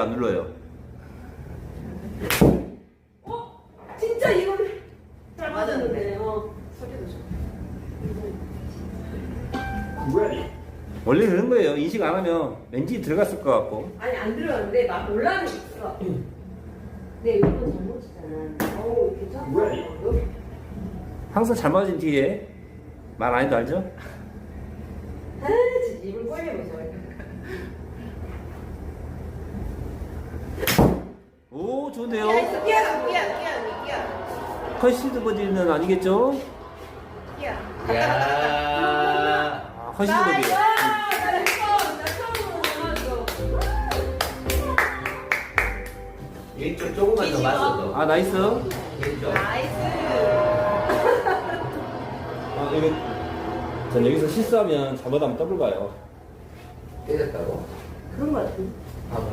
안 눌러요. 어? 진짜 이걸 잘 맞았는데. 어. 소리도. 원래 그런 거예요. 인식 안 하면 왠지 들어갔을 것 같고. 아니 안 들어갔는데 막 놀라는 게 있어. 네 이건 잘못이잖아. 어우 괜찮아. 여기 항상 잘 맞은 뒤에 말 안 해도 알죠? 아 진짜 입을 꼴려보죠. 오 좋은데요. 끼야, 컨시드 버디는 아니겠죠? 야. 아, 컨시드 버디. 나. 이쪽 조금만 더 맞춰도. 아 나이스. 이쪽. 나이스. 아 이거 전 여기서 실수하면 잘못하면 더블 가요. 때렸다고? 그런 거 같은데. 봐봐.